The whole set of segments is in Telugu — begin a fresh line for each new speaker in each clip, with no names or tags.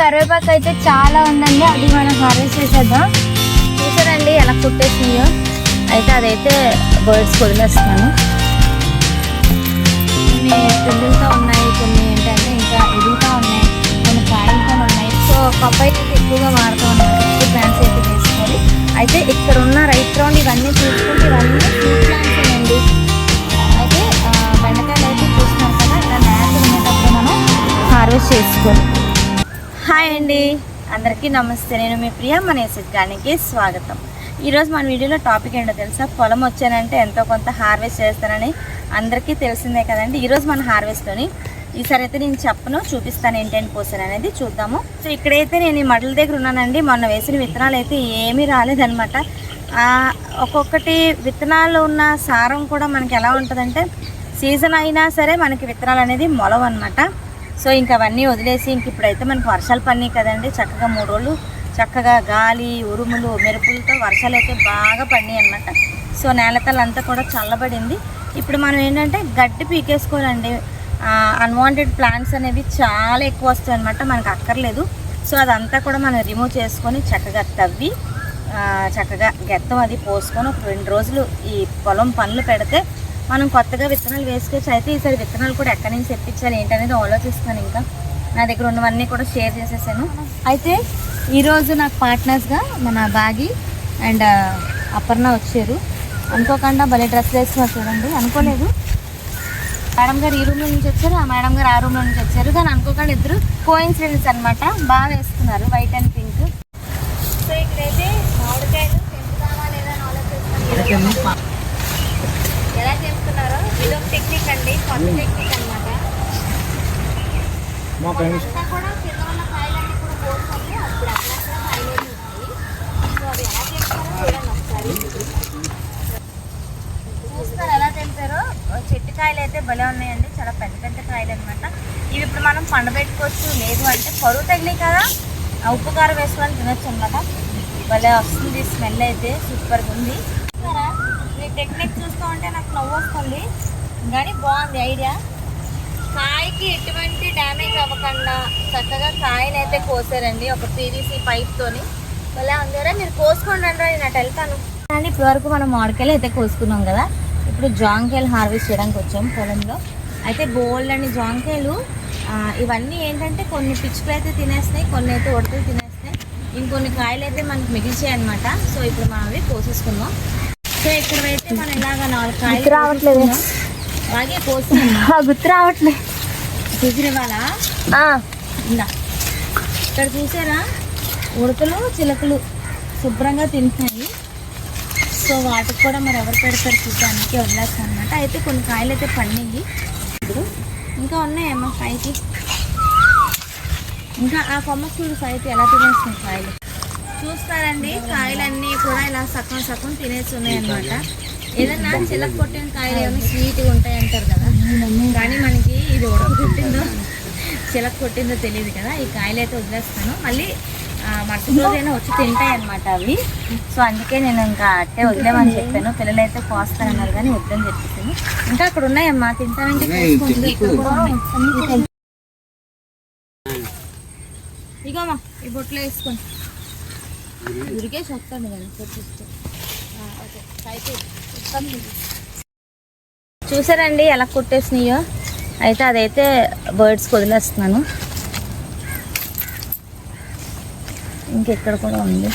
కరివేపాకు అయితే చాలా ఉందండి. అది మనం హార్వెస్ట్ చేసేద్దాం. చూసారండి ఎలా కుట్టేసినాయో అయితే అదైతే బర్డ్స్ వదిలేస్తున్నాను. కొన్ని పిల్లులతో ఉన్నాయి కొన్ని ఏంటంటే ఇంకా ఎదుగుతూ ఉన్నాయి కొన్ని కాయలతో ఉన్నాయి. సో పప్పాయి అయితే ఎక్కువగా వాడుతూ ఉన్నాను ఎక్కువ ప్లాంట్స్ అయితే వేసుకోవాలి అయితే ఇక్కడ ఉన్న రైట్ రౌండ్ ఇవన్నీ చూసుకుంటే ఇవన్నీ ఫ్రూట్ ప్లాంట్స్ అండి అయితే బెండకాయలు అయితే చూస్తున్నారు కదా ఇలా మనం హార్వెస్ట్ చేసుకోవాలి. హాయ్ అండి. అందరికీ నమస్తే. నేను మీ ప్రియ మన ఎసెట్ గానికి స్వాగతం. ఈరోజు మన వీడియోలో టాపిక్ ఏంటో తెలుసా? పొలం వచ్చానంటే ఎంతో కొంత హార్వెస్ట్ చేస్తానని అందరికీ తెలిసిందే కదండి. ఈరోజు మన హార్వెస్ట్లోని ఈసారి అయితే నేను చెప్పను చూపిస్తాను ఏంటని పోసాను అనేది చూద్దాము. సో ఇక్కడైతే నేను ఈ మడల దగ్గర ఉన్నానండి. మొన్న వేసిన విత్తనాలు అయితే ఏమీ రాలేదనమాట ఒక్కొక్కటి విత్తనాలు ఉన్న సారం కూడా మనకి ఎలా ఉంటుందంటే సీజన్ అయినా సరే మనకి విత్తనాలు అనేది మొలవన్నమాట. సో ఇంక అవన్నీ వదిలేసి ఇంక ఇప్పుడైతే మనకు వర్షాలు పడినాయి కదండి. చక్కగా మూడు రోజులు చక్కగా గాలి ఉరుములు మెరుపులతో వర్షాలు అయితే బాగా పడినాయి అనమాట సో నేలతలంతా కూడా చల్లబడింది. ఇప్పుడు మనం ఏంటంటే గడ్డి పీకేసుకోవాలండి. అన్వాంటెడ్ ప్లాంట్స్ అనేవి చాలా ఎక్కువ వస్తాయి అనమాట మనకు అక్కర్లేదు. సో అదంతా కూడా మనం రిమూవ్ చేసుకొని చక్కగా తవ్వి చక్కగా గెత్తం అది పోసుకొని ఒక రెండు రోజులు ఈ పొలం పనులు పెడితే మనం కొత్తగా విత్తనాలు వేసుకోవచ్చు అయితే ఈసారి విత్తనాలు కూడా ఎక్కడి నుంచి తెప్పించాలి ఏంటనేది ఆలోచిస్తాను ఇంకా. నా దగ్గర ఉన్నవన్నీ కూడా షేర్ చేసేసాను. అయితే ఈరోజు నాకు పార్ట్నర్స్గా మన బాగి అండ్ అపర్ణ వచ్చారు. అనుకోకుండా భలే డ్రెస్ వేసుకున్నారు చూడండి. అనుకోలేదు. మేడం గారు ఈ రూమ్ నుంచి వచ్చారు. ఆ మేడం గారు ఆ రూమ్ నుంచి వచ్చారు. కానీ అనుకోకుండా ఇద్దరు కోయిన్సిడెన్స్ అనమాట బాగా వేసుకున్నారు. వైట్ అండ్ పింక్ సో ఇక్కడైతే మామిడికాయలు తెంపుదామా లేదా అని తెంపుతున్నారో ఇది ఒక టెక్నిక్ అండి కొత్త టెక్నిక్ అనమాట అంతా కూడా కింద ఉన్న కాయలన్నీ కూడా కోసుకొని అప్పుడు అక్కడక్కడ కాయలు ఉంటాయి సో అవి ఎలా తెంపుతారో చూడండి ఒకసారి. చూస్తారు ఎలా తెంపారో చెట్టు కాయలు అయితే భలే ఉన్నాయండి. చాలా పెద్ద పెద్ద కాయలు అనమాట ఇవి ఇప్పుడు మనం పండబెట్టుకోవచ్చు. లేదు అంటే పరువు తగిలి కదా. ఆ ఉప్పు కారం వేసుకొని తినొచ్చు అనమాట భలే వస్తుంది. స్మెల్ అయితే సూపర్గా ఉంది. టెక్నిక్ చూస్తూ ఉంటే నాకు నవ్వు వస్తుంది. కానీ బాగుంది ఐడియా. కాయకి ఎటువంటి డ్యామేజ్ అవ్వకుండా చక్కగా కాయని అయితే కోసారండి ఒక పీవీసీ పైప్తోని భలే ఉందారా మీరు కోసుకోండి అంటే నేను అటు వెళ్తాను. అండి ఇప్పటి వరకు మనం మామిడికాయలు అయితే కోసుకున్నాం కదా ఇప్పుడు జాంకాయలు హార్వెస్ట్ చేయడానికి వచ్చాం పొలంలో. అయితే బోల్డ్ అని జాంకాయలు ఇవన్నీ ఏంటంటే కొన్ని పిచ్చుకలు అయితే తినేస్తాయి కొన్ని అయితే ఉడతలు తినేస్తాయి ఇంకొన్ని కాయలు అయితే మనకి మిగిల్చాయి అనమాట సో ఇప్పుడు మనం అవి కోసేసుకుందాం. సో ఇక్కడైతే మనం ఇలాగ నాలుగు కాయలు
రావట్లేదు.
అలాగే కోసుకున్నాం.
గుర్తు రావట్లే.
కుదిరివాలా ఇందా ఇక్కడ చూసారా? ఉడతలు చిలకలు శుభ్రంగా తింటున్నాయి. సో వాటికి కూడా మరి ఎవరు పెడతారు చూడడానికి వదిలేస్తాను అనమాట అయితే కొన్ని కాయలు అయితే పండినాయి ఇప్పుడు ఇంకా ఉన్నాయమ్మా పైకి. ఇంకా ఆ కొమ్మ చూడు పైకి ఎలా తినేస్తున్నాయి కాయలు. చూస్తారండి. కాయలన్నీ కూడా ఇలా సగం సగం తినేసి ఉన్నాయి అనమాట ఏదన్నా చిలక కొట్టిన కాయలు ఏమైనా స్వీట్గా ఉంటాయి అంటారు కదా. కానీ మనకి ఇది ఉడక కొట్టిందో చిలక కొట్టిందో తెలియదు కదా. ఈ కాయలు అయితే వదిలేస్తాను. మళ్ళీ మరుసటి రోజైనా వచ్చి తింటాయి అనమాట అవి. సో అందుకే నేను ఇంకా అట్టే వదిలేమని చెప్పాను. పిల్లలు అయితే కోస్తానన్నారు కానీ వద్దని చెప్పేసాను. ఇంకా అక్కడ ఉన్నాయమ్మా. తింటానంటే. ఇగోమ్మా ఈ బొట్లో వేసుకోండి. ఉరికేసి వస్తాను అయితే చూసారండి ఎలా కుట్టేసినాయో? అయితే అదైతే బర్డ్స్ వదిలేస్తున్నాను. ఇంకెక్కడ కూడా ఉంది.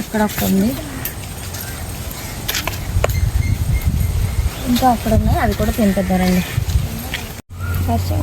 ఇక్కడ ఒక ఉంది. ఇంకా అక్కడ ఉన్నాయి. అది కూడా తింటున్నారండి.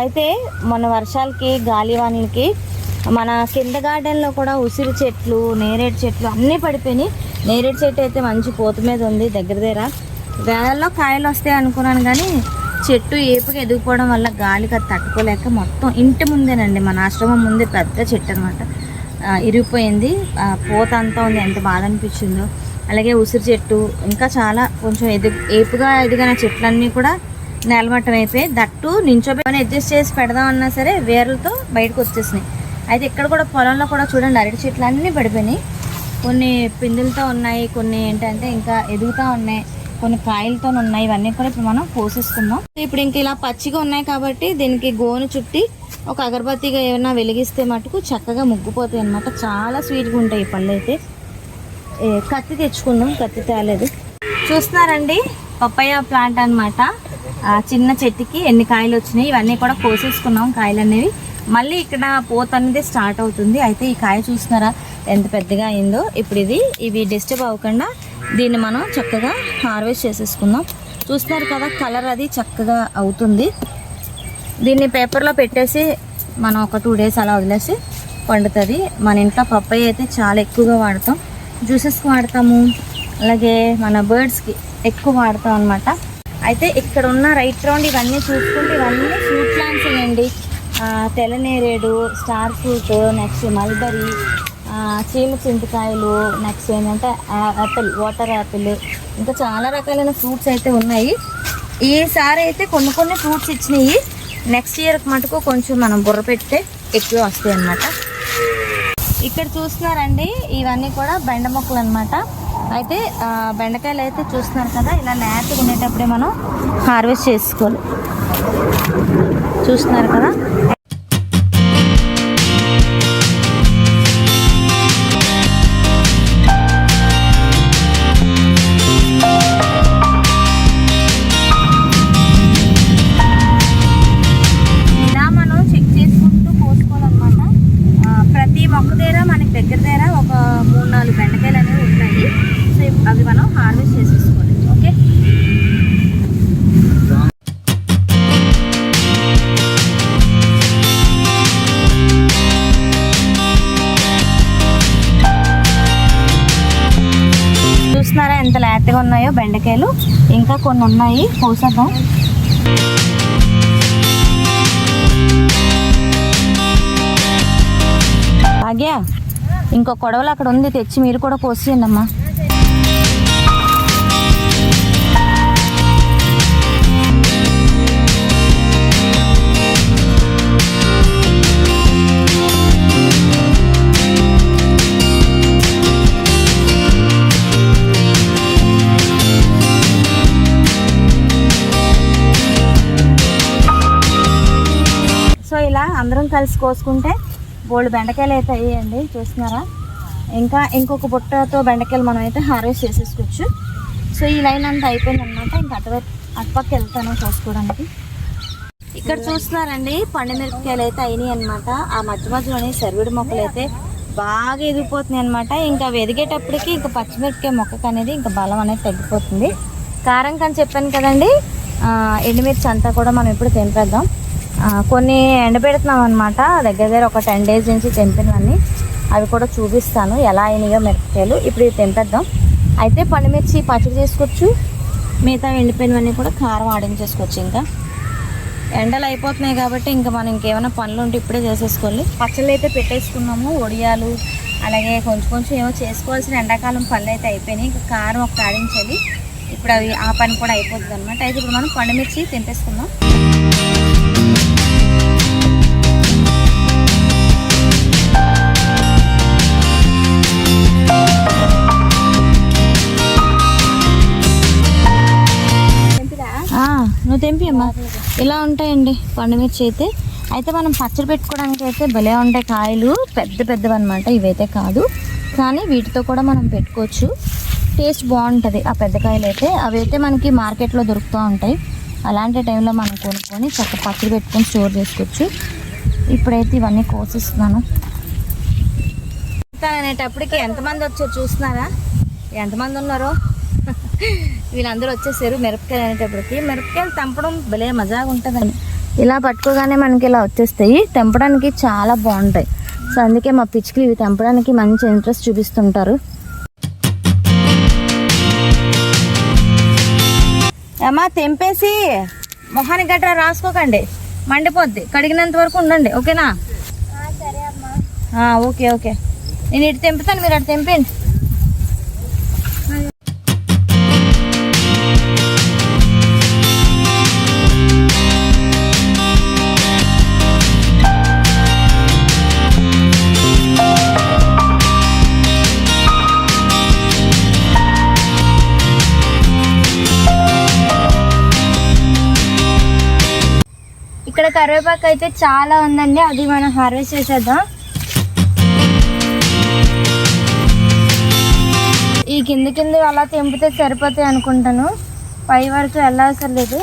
అయితే మన వర్షాలకి గాలివానలకి మన కింద గార్డెన్లో కూడా ఉసిరి చెట్లు నేరేడు చెట్లు అన్నీ పడిపోయినాయి. నేరేడు చెట్టు అయితే మంచి పోత మీద ఉంది దగ్గర దగ్గర. వేలల్లో కాయలు వస్తాయి అనుకున్నాను కానీ చెట్టు ఏపుగా ఎదిగిపోవడం వల్ల గాలికి అది తట్టుకోలేక మొత్తం ఇంటి ముందేనండి మన ఆశ్రమం ముందే పెద్ద చెట్టు అనమాట ఇరిగిపోయింది. పూత పోత అంతా ఉంది. ఎంత బాధ అనిపించిందో. అలాగే ఉసిరి చెట్టు ఇంకా చాలా కొంచెం ఎదు ఏపుగా ఎదిగిన చెట్లన్నీ కూడా నేలమట్టం అయిపోయి దట్టు నించోబెట్టుకొని అడ్జస్ట్ చేసి పెడదామన్నా సరే వేర్లతో బయటకు వచ్చేసినాయి. అయితే ఇక్కడ కూడా పొలంలో కూడా చూడండి అరటి చెట్లు అన్నీ పడిపోయినాయి. కొన్ని పిందులతో ఉన్నాయి కొన్ని ఏంటంటే ఇంకా ఎదుగుతూ ఉన్నాయి కొన్ని కాయలతో ఉన్నాయి. ఇవన్నీ కూడా ఇప్పుడు మనం పోసేసుకుందాం. ఇప్పుడు ఇంక ఇలా పచ్చిగా ఉన్నాయి కాబట్టి దీనికి గోను చుట్టి ఒక అగరబత్తిగా ఏమైనా వెలిగిస్తే మటుకు చక్కగా ముగ్గిపోతాయి అన్నమాట. చాలా స్వీట్గా ఉంటాయి ఈ పళ్ళు అయితే. ఏ, కత్తి తెచ్చుకుందాం కత్తి తేలేదు. చూస్తున్నారండి? పప్పయ్య ప్లాంట్ అనమాట చిన్న చెట్టుకి ఎన్ని కాయలు వచ్చినాయి? ఇవన్నీ కూడా కోసేసుకున్నాం కాయలు అనేవి మళ్ళీ ఇక్కడ పోత అనేది స్టార్ట్ అవుతుంది. అయితే ఈ కాయ చూస్తున్నారా? ఎంత పెద్దగా అయిందో. ఇప్పుడు ఇది ఇవి డిస్టర్బ్ అవ్వకుండా దీన్ని మనం చక్కగా హార్వెస్ట్ చేసేసుకుందాం. చూస్తున్నారు కదా కలర్ అది చక్కగా అవుతుంది. దీన్ని పేపర్లో పెట్టేసి మనం ఒక టూ డేస్ అలా వదిలేసి పండుతుంది. మన ఇంట్లో పప్పాయి అయితే చాలా ఎక్కువగా వాడతాం. జ్యూసెస్కి వాడతాము. అలాగే మన బర్డ్స్కి ఎక్కువ వాడతాం అనమాట అయితే ఇక్కడ ఉన్న రైట్ రౌండ్ ఇవన్నీ చూసుకుంటే ఇవన్నీ ఫ్రూట్ ప్లాంట్స్ అండి. తెల్లనేరేడు స్టార్ ఫ్రూట్ నెక్స్ట్ మల్బరీ చీమ చింతకాయలు నెక్స్ట్ ఏంటంటే యాపిల్ వాటర్ యాపిల్. ఇంకా చాలా రకాలైన ఫ్రూట్స్ అయితే ఉన్నాయి. ఈసారి అయితే కొన్ని కొన్ని ఫ్రూట్స్ ఇచ్చినాయి. నెక్స్ట్ ఇయర్కి మటుకు కొంచెం మనం బుర్ర పెడితే ఎక్కువ వస్తాయి అన్నమాట. ఇక్కడ చూస్తున్నారండి ఇవన్నీ కూడా బెండ మొక్కలు అనమాట అయితే బెండకాయలు అయితే చూస్తున్నారు కదా ఇలా లేతగా ఉండేటప్పుడే మనం హార్వెస్ట్ చేసుకోవాలి. చూస్తున్నారు కదా? ఉన్నాయో బెండకాయలు ఇంకా కొన్ని ఉన్నాయి. కోసేద్దాం. ఆగ్యా ఇంకో కొడవలు అక్కడ ఉంది తెచ్చి మీరు కూడా కోసేయండి అమ్మా మొత్తం కలిసి కోసుకుంటే బోల్డ్ బెండకాయలు అయితే అయ్యాయండి చూస్తున్నారా? ఇంకా ఇంకొక బుట్టతో బెండకాయలు మనం అయితే హార్వెస్ట్ చేసేసుకోవచ్చు. సో ఈ లైన్ అంతా అయిపోయింది అనమాట ఇంకా అటువైపు అటుపక్క వెళ్తాను కోసుకోవడానికి. ఇక్కడ చూస్తున్నారండి పండు మిరపకాయలు అయితే అయినాయి అనమాట ఆ మధ్య మధ్యలోని సర్విడి మొక్కలు అయితే బాగా ఎదిగిపోతున్నాయి అనమాట ఇంకా ఎదిగేటప్పటికి ఇంకా పచ్చిమిరపకాయ మొక్కకు అనేది ఇంకా బలం అనేది తగ్గిపోతుంది. కారం కానీ చెప్పాను కదండి ఎండుమిర్చి అంతా కూడా మనం ఇప్పుడు తెంపేద్దాం. కొన్ని ఎండబెడుతున్నాం అనమాట దగ్గర దగ్గర ఒక టెన్ డేస్ నుంచి తెంపినవన్నీ. అవి కూడా చూపిస్తాను. ఎలా అయినాయో మిరపకాయలు. ఇప్పుడు ఇవి తెంపేద్దాం. అయితే పండుమిర్చి పచ్చడి చేసుకోవచ్చు. మిగతా ఎండిపోయినవన్నీ కూడా కారం ఆడించేసుకోవచ్చు ఇంకా. ఎండలు అయిపోతున్నాయి కాబట్టి ఇంకా మనం ఇంకేమైనా పనులు ఉంటే ఇప్పుడే చేసేసుకోవాలి. పచ్చళ్ళు అయితే పెట్టేసుకున్నాము. వడియాలు అలాగే కొంచెం కొంచెం ఏమో చేసుకోవాల్సిన ఎండాకాలం పనులు అయితే అయిపోయినాయి. ఇంకా కారం ఒక ఆడించాలి. ఇప్పుడు అవి ఆ పని కూడా అయిపోతుంది అనమాట అయితే ఇప్పుడు మనం పండుమిర్చి తెంపేసుకుందాం. నువ్వు తెంపియమ్మా. ఇలా ఉంటాయండి పండుమిర్చి అయితే. అయితే మనం పచ్చడి పెట్టుకోవడానికి అయితే భలే ఉంటాయి కాయలు. పెద్ద పెద్దవి అనమాట ఇవైతే కాదు. కానీ వీటితో కూడా మనం పెట్టుకోవచ్చు. టేస్ట్ బాగుంటుంది ఆ పెద్ద కాయలు అయితే. అవి అయితే మనకి మార్కెట్లో దొరుకుతూ ఉంటాయి. అలాంటి టైంలో మనం కొనుక్కొని చక్క పచ్చడి పెట్టుకొని స్టోర్ చేసుకోవచ్చు. ఇప్పుడైతే ఇవన్నీ కోసిస్తున్నాను. అనేటప్పటికి ఎంతమంది వచ్చారు చూస్తున్నారా? ఎంతమంది ఉన్నారో? వీళ్ళందరూ వచ్చేసారు మిరపకాయలు అనేటప్పటికి. మిరపకాయలు తెంపడం భలే మజాగా ఉంటుందండి ఇలా పట్టుకోగానే మనకి ఇలా వచ్చేస్తాయి. తెంపడానికి చాలా బాగుంటాయి. సో అందుకే మా పిచ్చుకలు ఇవి తెంపడానికి మంచి ఇంట్రెస్ట్ చూపిస్తుంటారు. అమ్మా తెంపేసి మొహానికి గట్రా రాసుకోకండి. మండిపోద్ది. కడిగినంత వరకు ఉండండి. ఓకేనా? Okay okay. నేను ఇటు తెంపుతాను. మీరు అటు తెంపండి కరివేపాకు అయితే చాలా ఉందండి. అది మనం హార్వెస్ట్ చేసేద్దాం. ఈ కింద కింద అలా తెంపితే సరిపోతాయి అనుకుంటాను. పై వరకు వెళ్ళవసరం లేదు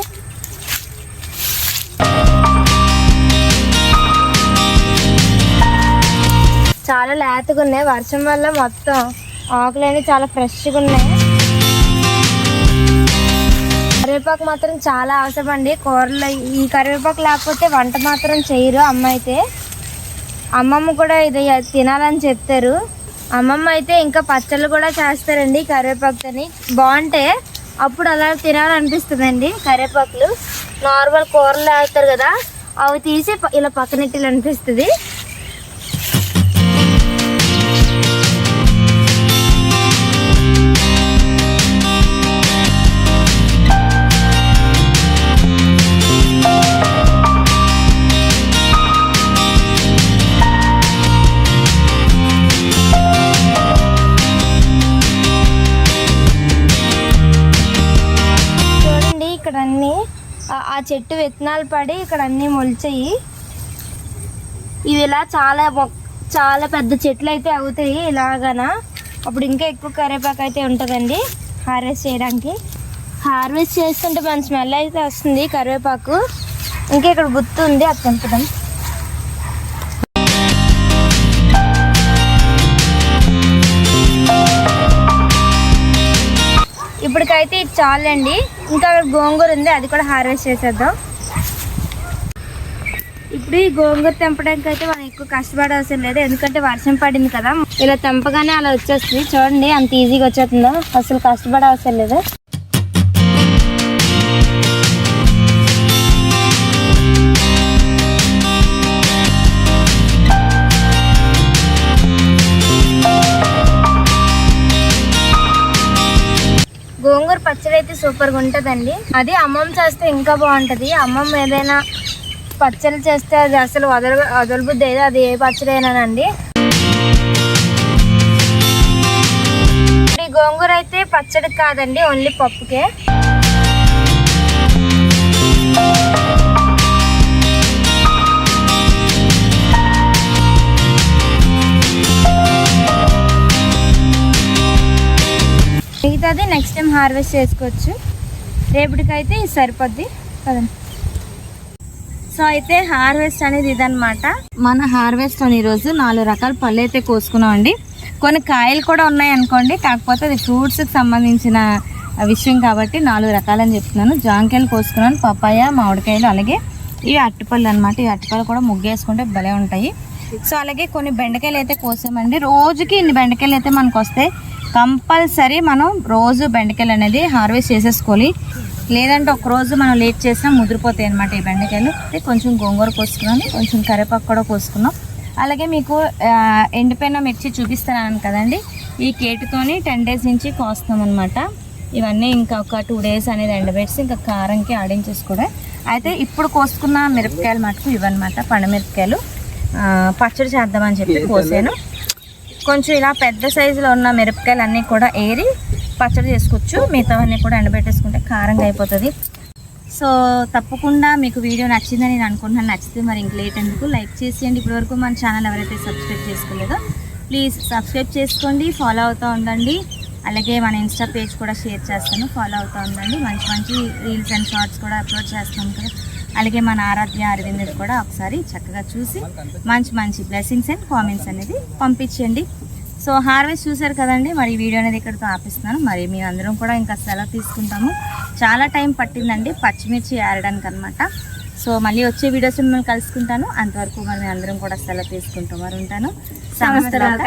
చాలా లేతగా ఉన్నాయి. వర్షం వల్ల మొత్తం ఆకులన్నీ చాలా ఫ్రెష్గా ఉన్నాయి. కరివేపాకు మాత్రం చాలా అవసరం అండి కూరలో ఈ కరివేపాకు లేకపోతే వంట మాత్రం చేయరు అమ్మ అయితే. అమ్మమ్మ కూడా ఇది తినాలని చెప్తారు. అమ్మమ్మ అయితే ఇంకా పచ్చళ్ళు కూడా చేస్తారండి కరివేపాకుతోని. బాగుంటే అప్పుడు అలా తినాలనిపిస్తుందండి కరివేపాకులు. నార్మల్ కూరలు వేస్తారు కదా అవి తీసి ప- ఇలా పక్కనెట్టిలు అనిపిస్తుంది చెట్టు విత్తనాలు పడి ఇక్కడ అన్నీ మొలిచాయి. ఇవి ఇలా చాలా చాలా పెద్ద చెట్లు అయితే అవుతాయి ఇలాగన. అప్పుడు ఇంకా ఎక్కువ కరివేపాకు అయితే ఉంటుందండి హార్వెస్ట్ చేయడానికి. హార్వెస్ట్ చేస్తుంటే మన స్మెల్ అయితే వస్తుంది కరివేపాకు. ఇంకా ఇక్కడ గుర్తు ఉంది అది తెంపుదాం. అయితే ఇది చాలండి. ఇంకా అక్కడ గోంగూర ఉంది అది కూడా హార్వెస్ట్ చేసేద్దాం. ఇప్పుడు ఈ గోంగూర తెంపడానికి అయితే మనం ఎక్కువ కష్టపడవసరం లేదు. ఎందుకంటే వర్షం పడింది కదా. ఇలా తెంపగానే అలా వచ్చేస్తుంది. చూడండి అంత ఈజీగా వచ్చేస్తుందో? అసలు కష్టపడవసరం లేదు. సూపర్గా ఉంటుందండి. అది అమ్మమ్మ చేస్తే ఇంకా బాగుంటుంది. అమ్మమ్మ ఏదైనా పచ్చడి చేస్తే అది అసలు వదల వదలబుద్ది అయితే అది ఏ పచ్చడైనానండి. ఈ గోంగూర అయితే పచ్చడి కాదండి ఓన్లీ పప్పుకే. అవుతుంది నెక్స్ట్ టైం హార్వెస్ట్ చేసుకోవచ్చు. రేపటికైతే ఇది సరిపోద్ది. కదండి సో అయితే హార్వెస్ట్ అనేది ఇదనమాట మన హార్వెస్ట్ అని ఈరోజు నాలుగు రకాల పళ్ళు అయితే కోసుకున్నాం అండి కొన్ని కాయలు కూడా ఉన్నాయి అనుకోండి. కాకపోతే అది ఫ్రూట్స్కి సంబంధించిన విషయం కాబట్టి నాలుగు రకాలని చెప్తున్నాను. జాంకాయలు కోసుకున్నాను పపాయ మామిడికాయలు అలాగే ఇవి అట్టుపళ్ళు అనమాట ఈ అట్టుపళ్ళు కూడా ముగ్గేసుకుంటే భలే ఉంటాయి. సో అలాగే కొన్ని బెండకాయలు అయితే కోసామండి. రోజుకి ఇన్ని బెండకాయలు అయితే మనకు వస్తాయి కంపల్సరీ మనం రోజు బెండకాయలు అనేది హార్వెస్ట్ చేసేసుకోవాలి. లేదంటే ఒక రోజు మనం లేట్ చేసినా ముదిరిపోతాయి అనమాట ఈ బెండకాయలు. అయితే కొంచెం గోంగూర కోసుకున్నాను కొంచెం కరివేపాకు కూడా కోసుకున్నాం. అలాగే మీకు ఎండిపోయిన మిర్చి చూపిస్తున్నాను కదండి. ఈ కేటుతోని టెన్ డేస్ నుంచి కోస్తాం అనమాట ఇవన్నీ ఇంకా ఒక టూ డేస్ అనేది ఎండబెట్టి ఇంకా కారంకి ఆడించేసుకోవడం. అయితే ఇప్పుడు కోసుకున్న మిరపకాయలు మటుకు ఇవన్నమాట పండుమిరపకాయలు ఆ, పచ్చడి చేద్దామని చెప్పి కోసాను. కొంచెం ఇలా పెద్ద సైజులో ఉన్న మిరపకాయలు అన్నీ కూడా ఏరి పచ్చడి చేసుకోవచ్చు. మిగతావన్నీ కూడా ఎండబెట్టేసుకుంటే కారంగా అయిపోతుంది. సో తప్పకుండా మీకు వీడియో నచ్చిందని నేను అనుకుంటున్నాను. నచ్చితే మరి ఇంక లేట్ ఎందుకు? లైక్ చేసేయండి. ఇప్పటివరకు మన ఛానల్ ఎవరైతే సబ్స్క్రైబ్ చేసుకోలేదో ప్లీజ్ సబ్స్క్రైబ్ చేసుకోండి. ఫాలో అవుతూ ఉండండి. అలాగే మన ఇన్స్టా పేజ్ కూడా షేర్ చేస్తాను. ఫాలో అవుతూ ఉండండి. మంచి మంచి రీల్స్ అండ్ షార్ట్స్ కూడా అప్లోడ్ చేస్తాను కదా. అలాగే మన ఆరాధ్య అరవింద్ కూడా ఒకసారి చక్కగా చూసి మంచి మంచి బ్లెస్సింగ్స్ అండ్ కామెంట్స్ అనేది పంపించండి. సో హార్వెస్ట్ చూసారు కదండి మరి ఈ వీడియో అనేది ఇక్కడితో ఆపిస్తున్నాను. మరి మేము అందరం కూడా ఇంకా సెలవు తీసుకుంటాము. చాలా టైం పట్టిందండి పచ్చిమిర్చి ఏరడానికి అనమాట సో మళ్ళీ వచ్చే వీడియోస్ మిమ్మల్ని కలుసుకుంటాను. అంతవరకు మరి అందరం కూడా సెలవు తీసుకుంటాం మరి ఉంటాను. సంవత్సరాలు